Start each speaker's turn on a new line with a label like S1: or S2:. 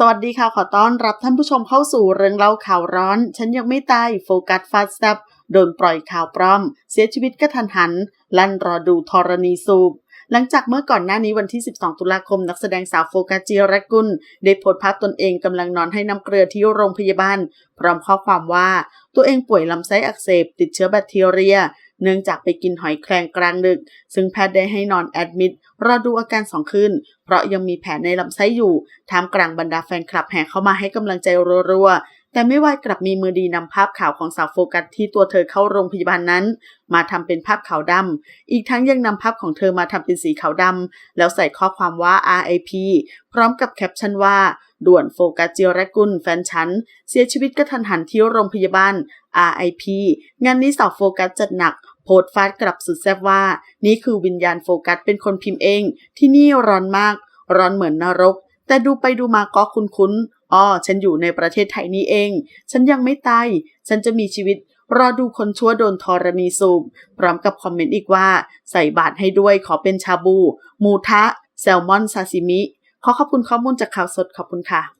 S1: สวัสดีค่ะ ขอต้อนรับท่านผู้ชมเข้าสู่เรื่องเล่าข่าวร้อน ฉันยังไม่ตาย โฟกัสฟาสแซบโดนปล่อยข่าวปลอม เสียชีวิตกระทันหัน ลั่นรอดูธรณีสูบ หลังจากเมื่อก่อนหน้านี้วันที่ 12 ตุลาคม นักแสดงสาวโฟกัสจิรกุล ได้โพสต์ภาพตนเองกำลังนอนให้น้ำเกลือที่โรงพยาบาล พร้อมข้อความว่า ตัวเองป่วยลำไส้อักเสบ ติดเชื้อแบคทีเรีย เนื่องจากไปกินหอยแครงกลางดึก ซึ่งแพทย์ได้ให้นอนแอดมิดรอดูอาการสองคืน เพราะยังมีแผลในลำไส้อยู่ท่ามกลางบรรดาแฟนคลับแห่เข้ามาให้กำลังใจรัวๆ แต่ไม่ว่ากลับมีมือดีนำภาพข่าวของสาวโฟกัสที่ตัวเธอเข้าโรงพยาบาลนั้น มาทำเป็นภาพขาวดำอีกทั้งยังนำภาพของเธอมาทำเป็นสีขาวดำแล้วใส่ข้อความว่า RIP พร้อมกับแคปชั่นว่าด่วนโฟกัสเจิรกุลแฟนฉัน เสียชีวิตกระทันหันที่โรงพยาบาล RIP งานนี้สาวโฟกัสจัดหนักโพสต์ฟาดกลับสุดแซ่บว่า นี่คือวิญญาณโฟกัสเป็นคนพิมพ์เอง ที่นี่ร้อนมาก ร้อนเหมือนนรก แต่ดูไปดูมาก็คุ้น อ๋อฉันอยู่ในประเทศไทยนี้เอง ฉันยังไม่ตาย ฉันจะมีชีวิตรอดูคนชั่วโดนทรณีสูบพร้อมกับคอมเมนต์อีกว่า ใส่บาตรให้ด้วยขอเป็นชาบูหมูทะ แซลมอนซาซิมิ ขอขอบคุณข้อมูลจากข่าวสดขอบคุณค่ะ